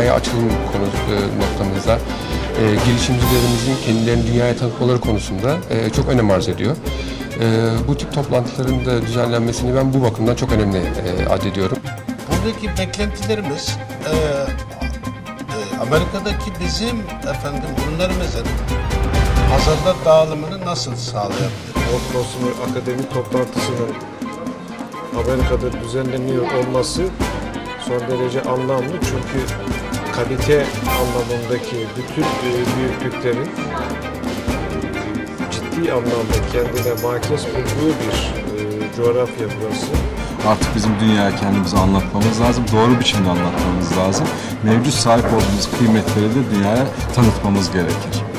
dünyaya açılım konu e, noktamızda e, girişimcilerimizin kendilerini dünyaya tanıtmaları konusunda e, çok önem arz ediyor. E, bu tip toplantıların da düzenlenmesini ben bu bakımdan çok önemli e, addediyorum. Buradaki beklentilerimiz e, e, Amerika'daki bizim efendim ürünlerimizin pazarda dağılımını nasıl sağlayabilir? Ortosunu akademi toplantısının Amerika'da düzenleniyor olması son derece anlamlı çünkü kalite anlamındaki bütün e, büyüklüklerin ciddi anlamda kendine makes bulduğu bir e, coğrafya burası. Artık bizim dünyaya kendimizi anlatmamız lazım. Doğru biçimde anlatmamız lazım. Mevcut sahip olduğumuz kıymetleri de dünyaya tanıtmamız gerekir.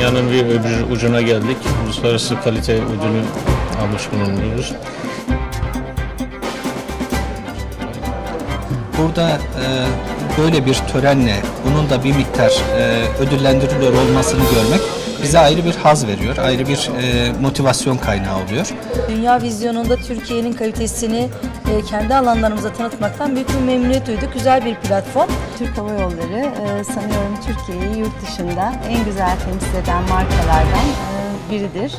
Dünyanın bir öbür ucuna geldik. Uluslararası kalite ödülü almış bulunuyoruz. Burada e, böyle bir törenle bunun da bir miktar e, ödüllendiriliyor olmasını görmek bize ayrı bir haz veriyor, ayrı bir e, motivasyon kaynağı oluyor. Dünya vizyonunda Türkiye'nin kalitesini e, kendi alanlarımıza tanıtmaktan büyük bir memnuniyet duyduk. Güzel bir platform. Türk Hava Yolları e, sanıyorum Türkiye'yi yurt dışında en güzel temsil eden markalardan e, biridir.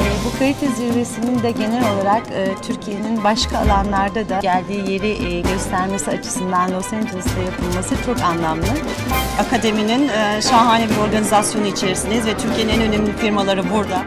E, bu kalite zirvesinin de genel olarak Türkiye'nin başka alanlarda da geldiği yeri göstermesi açısından Los Angeles'ta yapılması çok anlamlı. Akademinin şahane bir organizasyonu içerisindeyiz ve Türkiye'nin en önemli firmaları burada.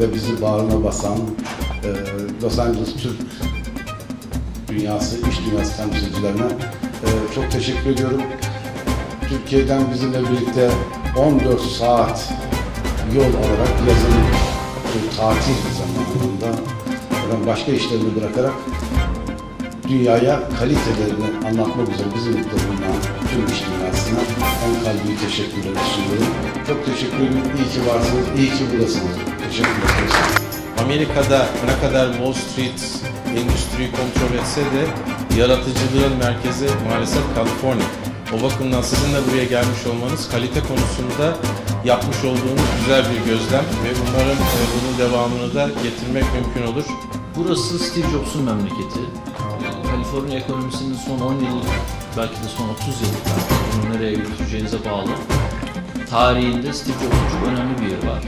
Ve bizi bağrına basan e, Los Angeles Türk dünyası, iş dünyası temsilcilerine e, çok teşekkür ediyorum. Türkiye'den bizimle birlikte 14 saat yol alarak yazın bu tatil zamanında ben başka işlerimi bırakarak dünyaya kalitelerini anlatmak üzere bizim de tüm iş dünyasına en kalbi teşekkürler sunuyorum. Çok teşekkür ederim. İyi ki varsınız, iyi ki buradasınız. Amerika'da ne kadar Wall Street endüstriyi kontrol etse de yaratıcılığın merkezi maalesef Kaliforniya. O bakımdan sizin de buraya gelmiş olmanız kalite konusunda yapmış olduğunuz güzel bir gözlem ve umarım e, bunun devamını da getirmek mümkün olur. Burası Steve Jobs'un memleketi. Kaliforniya ekonomisinin son 10 yıl, belki de son 30 yıllık artık bunu nereye götüreceğinize bağlı. Tarihinde Steve Jobs'un çok önemli bir yeri var.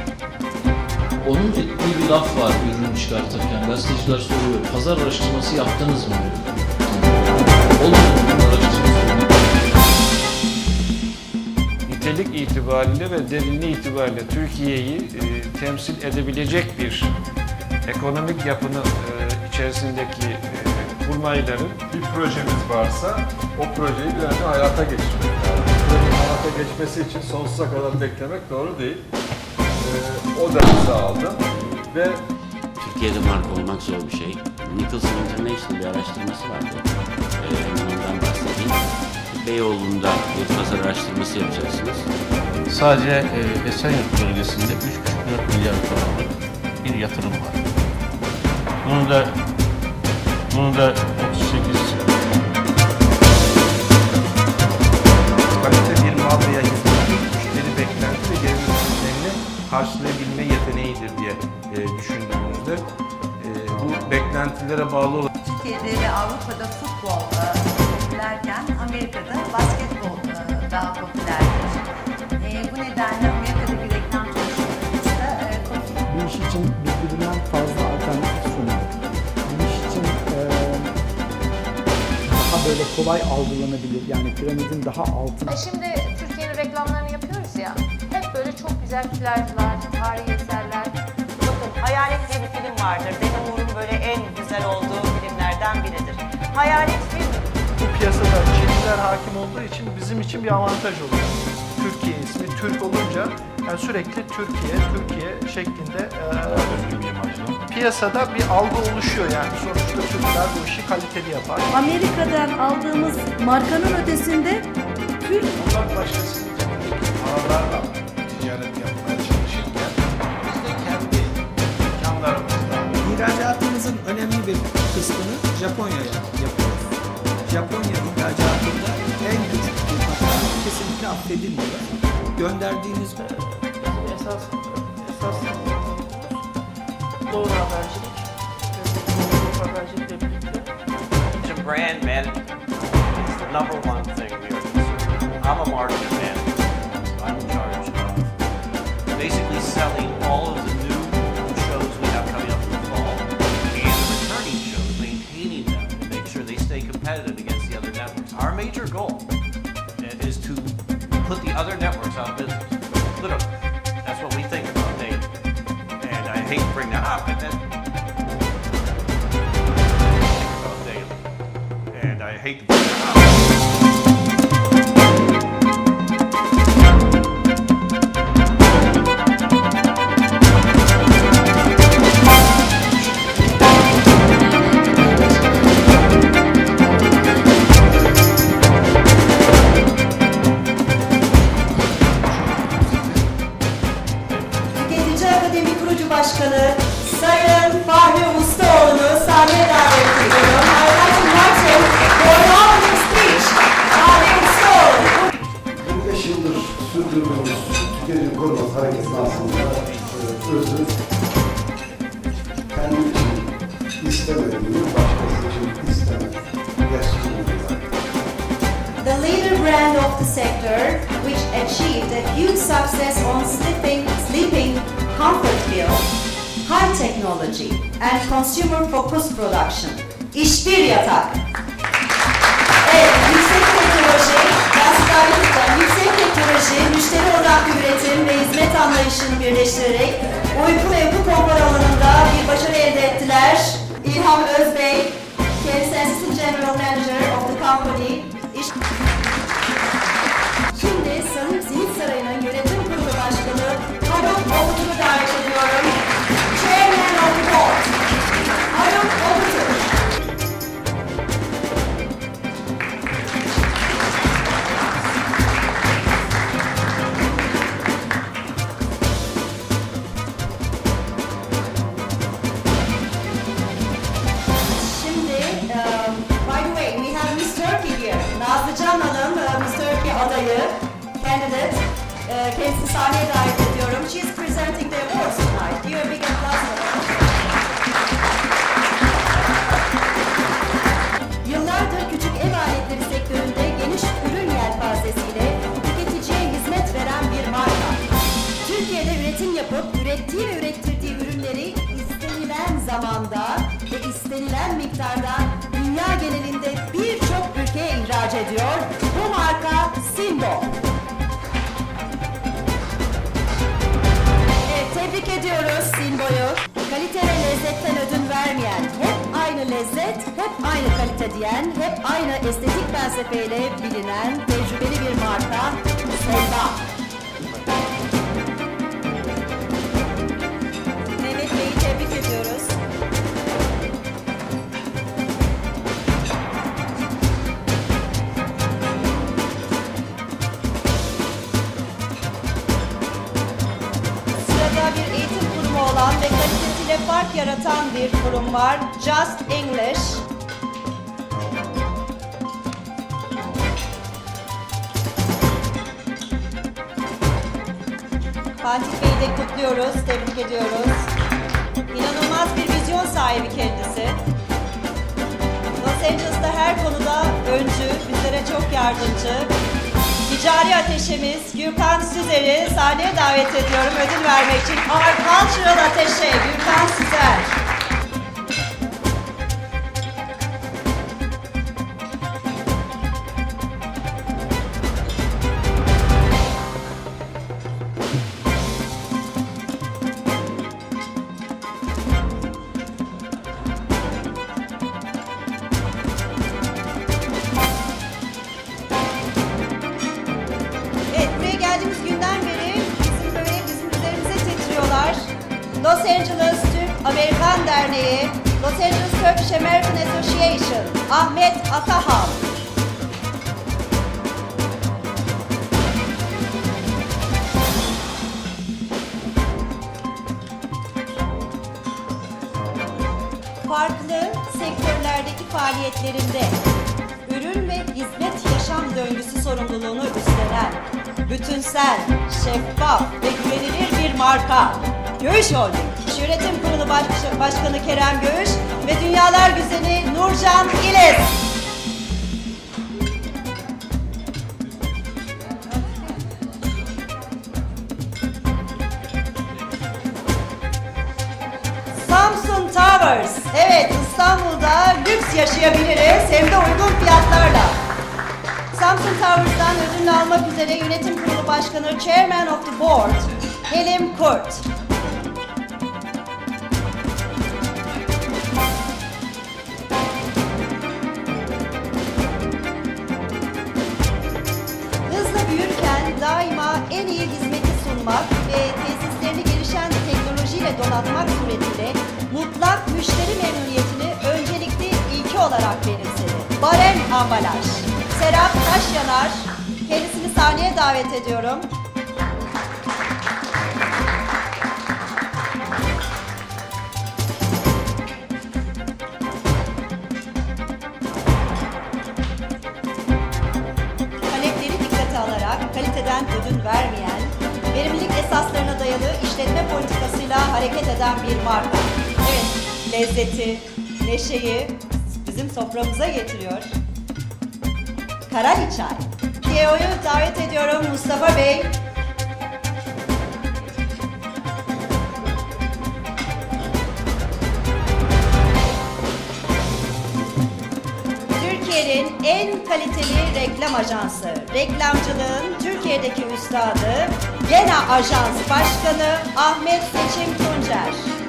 Onun ettiği bir laf var ürünü çıkartırken. Gazeteciler soruyor, pazar araştırması yaptınız mı. Olmadı? Nitelik itibariyle ve derinliği itibariyle Türkiye'yi e, temsil edebilecek bir ekonomik yapının e, içerisindeki e, kurmayların bir projemiz varsa o projeyi bir önce hayata geçirmek lazım. Projenin hayata geçmesi için sonsuza kadar beklemek doğru değil. O dersi aldım ve Türkiye'de marka olmak zor bir şey. Nicholson International bir araştırması vardı. Ee, ondan bahsedeyim. Beyoğlu'nda bir pazar araştırması yapacaksınız. Sadece e, Esenyurt bölgesinde 3,5-4 milyar dolarlık bir yatırım var. Bunu da bunu da 38 kalite bir mal veya hizmetin müşteri beklenti ve gereksinimlerini karşılayabilme beklentilere bağlı olarak Türkiye'de ve Avrupa'da futbol e, popülerken Amerika'da basketbol e, daha popülerdir. E, bu nedenle Amerika'daki reklam çalışmalarımızda e, konflik Bu iş için birbirinden fazla alternatif sunuyor. Bu iş için e, daha böyle kolay algılanabilir, yani piramidin daha altı Şimdi Türkiye'nin reklamlarını yapıyoruz ya. Hep böyle çok güzel plajlar, tarihi eserler. Hayalet diye bir film vardır. Benim umurum böyle en güzel olduğu filmlerden biridir. Hayalet film Bu piyasada Çinliler hakim olduğu için bizim için bir avantaj oluyor. Türkiye ismi Türk olunca yani sürekli Türkiye, Türkiye şeklinde e, piyasada bir algı oluşuyor yani. Sonuçta Türkler bu işi kaliteli yapar. Amerika'dan aldığımız markanın ötesinde Türk Bundan başkasının paralarla ticaret İhracatımızın önemli bir kısmını Japonya'ya yapıyoruz. Japonya ihracatında en küçük bir hata kesinlikle affedilmiyor. Gönderdiğiniz Esas, esas doğru habercilik. Doğru habercilikle birlikte To brand management is the number one thing we are concerned. I'm a marketing manager. I'm in charge of basically selling put the other networks out of business. Literally, that's what we think about daily. And I hate to bring that up, but that about daily. And I hate to technology, and consumer-focused production. İşbir yatak. Evet, yüksek teknoloji, gazetelikten yüksek teknoloji, müşteri odaklı üretim ve hizmet anlayışını birleştirerek uyku ve uyku konfor alanında bir başarı elde ettiler. İlham Özbey, kendisi General Manager of the company. Simbo. Evet, tebrik ediyoruz Simbo'yu. Kalite ve lezzetten ödün vermeyen, hep aynı lezzet, hep aynı kalite diyen, hep aynı estetik felsefeyle bilinen tecrübeli bir marka Selva. Fark yaratan bir kurum var. Just English. Fatih Bey'i de kutluyoruz, tebrik ediyoruz. İnanılmaz bir vizyon sahibi kendisi. Los Angeles'ta her konuda öncü, bizlere çok yardımcı. Ticari ateşimiz Gürkan Süzer'i sahneye davet ediyorum ödül vermek için. Our Cultural Ateşe Gürkan Süzer. Angeles Türk Amerikan Derneği, Los Angeles Turkish American Association, Ahmet Atahan. Farklı sektörlerdeki faaliyetlerinde ürün ve hizmet yaşam döngüsü sorumluluğunu üstlenen bütünsel, şeffaf ve güvenilir bir marka. Göğüş Holding. Yönetim Kurulu Baş- Başkanı Kerem Göğüş ve Dünyalar Güzeli Nurcan İles. Samsung Towers. Evet İstanbul'da lüks yaşayabiliriz hem de uygun fiyatlarla. Samsung Towers'dan ödül almak üzere Yönetim Kurulu Başkanı Chairman of the Board Helim Kurt. Sunmak ve tesislerini gelişen teknolojiyle donatmak suretiyle mutlak müşteri memnuniyetini öncelikli ilke olarak benimsedi. Baren Ambalaj. Serap Taşyanar. Kendisini sahneye davet ediyorum. Dayalı işletme politikasıyla hareket eden bir marka. Evet, lezzeti, neşeyi bizim soframıza getiriyor. Karali Çay. CEO'yu davet ediyorum Mustafa Bey. Türkiye'nin en kaliteli reklam ajansı, reklamcılığın Türkiye'deki üstadı, Gena Ajans Başkanı Ahmet Seçim Tuncer.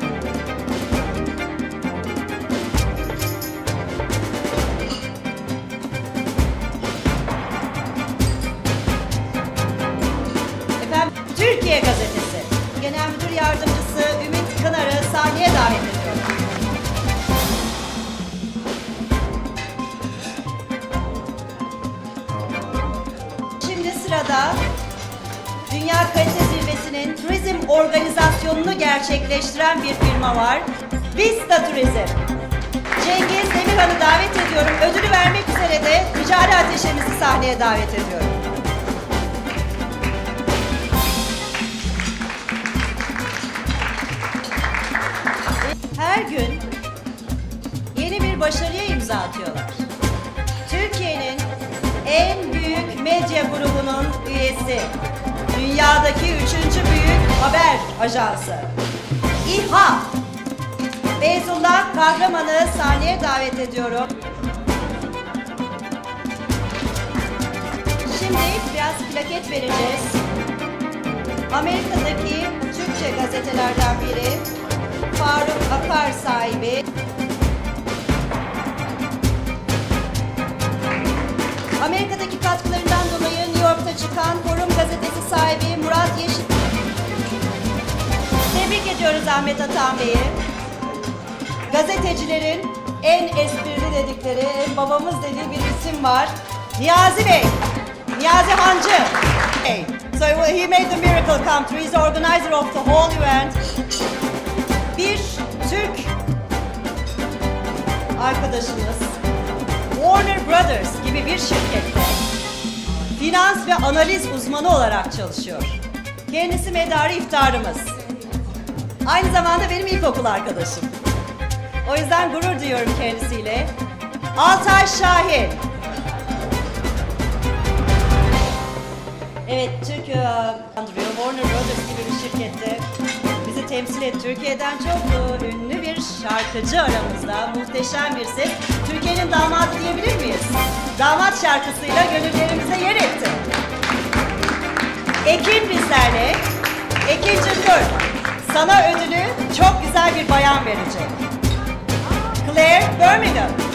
Organizasyonunu gerçekleştiren bir firma var. Vista Turizm. Cengiz Demirhan'ı davet ediyorum. Ödülü vermek üzere de ticari ateşemizi sahneye davet ediyorum. Her gün yeni bir başarıya imza atıyorlar. Türkiye'nin en büyük medya grubunun üyesi, dünyadaki üçüncü büyük haber ajansı, İHA. Beyzullah Kahraman'ı sahneye davet ediyorum. Şimdi biraz plaket vereceğiz. Amerika'daki Türkçe gazetelerden biri Faruk Akar sahibi Amerika'daki katkılarından çıkan Forum gazetesi sahibi Murat Yeşil. Tebrik ediyoruz Ahmet Atan Bey'i. Gazetecilerin en esprili dedikleri, en babamız dediği bir isim var. Niyazi Bey. Niyazi Hancı. Hey. So he made the miracle come true. He's the organizer of the whole event. Bir Türk arkadaşımız Warner Brothers gibi bir şirkette finans ve analiz uzmanı olarak çalışıyor. Kendisi medarı iftarımız. Aynı zamanda benim ilkokul arkadaşım. O yüzden gurur duyuyorum kendisiyle. Altay Şahin. Evet, Türk e, andırıyor. Warner Brothers gibi bir şirkette bizi temsil et. Türkiye'den çok ünlü bir şarkıcı aramızda. Muhteşem bir ses. Türkiye'nin damadı diyebilir miyiz? Damat şarkısıyla gönüllerimize yer etti. Ekin bizlerle. Ekin Cındır. Sana ödülü çok güzel bir bayan verecek. Claire Birmingham.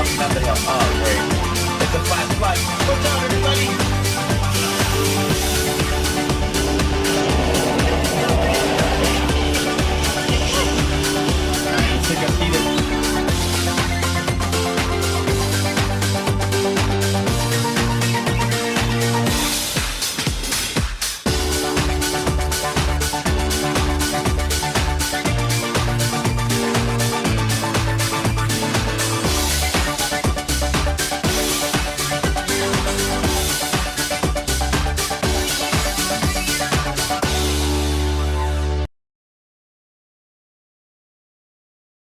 It's a fast life. What's up, everybody?